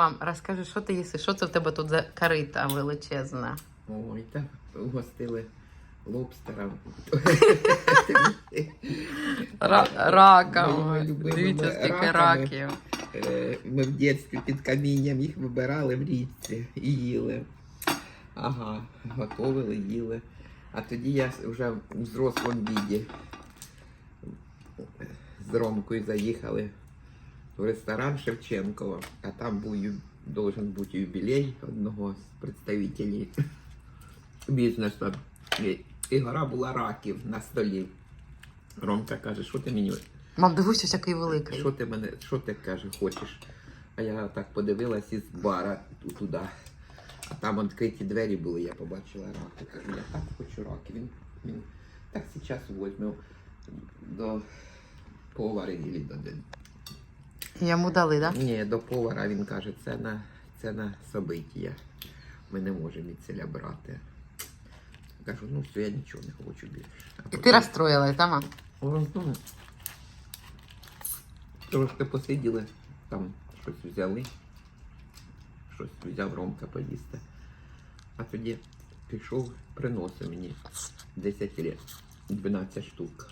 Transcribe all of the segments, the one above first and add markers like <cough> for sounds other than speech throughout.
Мам, розкажи, що ти їси? Що це в тебе тут за карита величезна? Ой, так угостили лобстера. Раком. Дивіться, скільки раків. Е, Ми в дитинстві під камінням їх вибирали в річці і їли. Ага, готовили, їли. А тоді я вже в взрослому віді з Ромкою заїхали в ресторан Шевченкова, а там був должен бути юбілей одного з представителів бізнесу. І, гора була раків на столі. Ромка каже, що ти мені Мам, дивись, який великий. що ти мене, що ти каже, хочеш? А я так подивилась із бара туди. А там відкриті двері були, я побачила раки. Кажу, я так хочу раки. Він, він так зараз возьму до повара і до Йому дали, так? Да? Ні, до повара він каже, це на це на собиття. Ми не можемо від селя брати. Кажу, ну все, я нічого не хочу більше. А І потім- ти розстроїлась, да, мам? Ну, Трошки посиділи, там щось взяли, щось взяв Ромка поїсти. А тоді пішов, приносив мені 10 лет, 12 штук.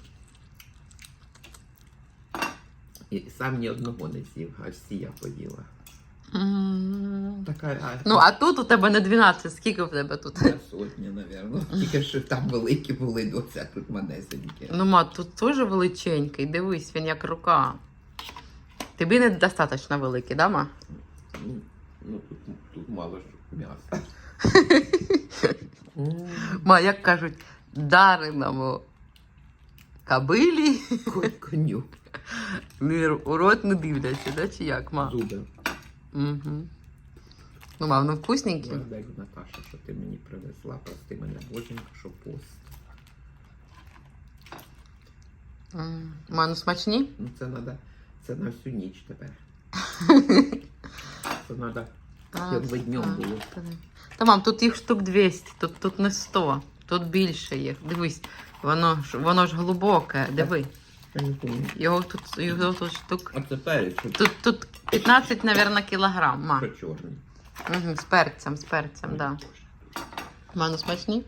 І сам ні одного не з'їв, а всі я поїла. М. Така а, Ну, а тут у тебе не 12, скільки в тебе тут? я сотня, напевно. Тільки що там великі були доця, тут манесенькі. Ну, ма, тут теж величенький, дивись, він як рука. Тобі не достатньо великий, да, ма? Ну, ну тут, тут мало ж м'яса. <laughs> Ма, як кажуть, дареному кабилі Конь коню. у рот не дивляться, да, чи як, ма? Зуби. Угу. Ну, мам, ну вкусненький. Благодарю, Наташа, що ти мені привезла. Прости мене, боженька, що пост. М. Ма, ну смачні? Ну це надо, це на всю ніч тепер. Це надо, А, якби днем а, було. Та мам, тут їх штук 200, тут, тут не 100, тут більше їх. Дивись, воно ж, воно ж глибоке, диви. Його тут, його тут штук. А це перець, Тут, тут 15, мабуть, кілограм, ма. що чорний. Угу, з перцем, з перцем, да. Мано смачний? смачні?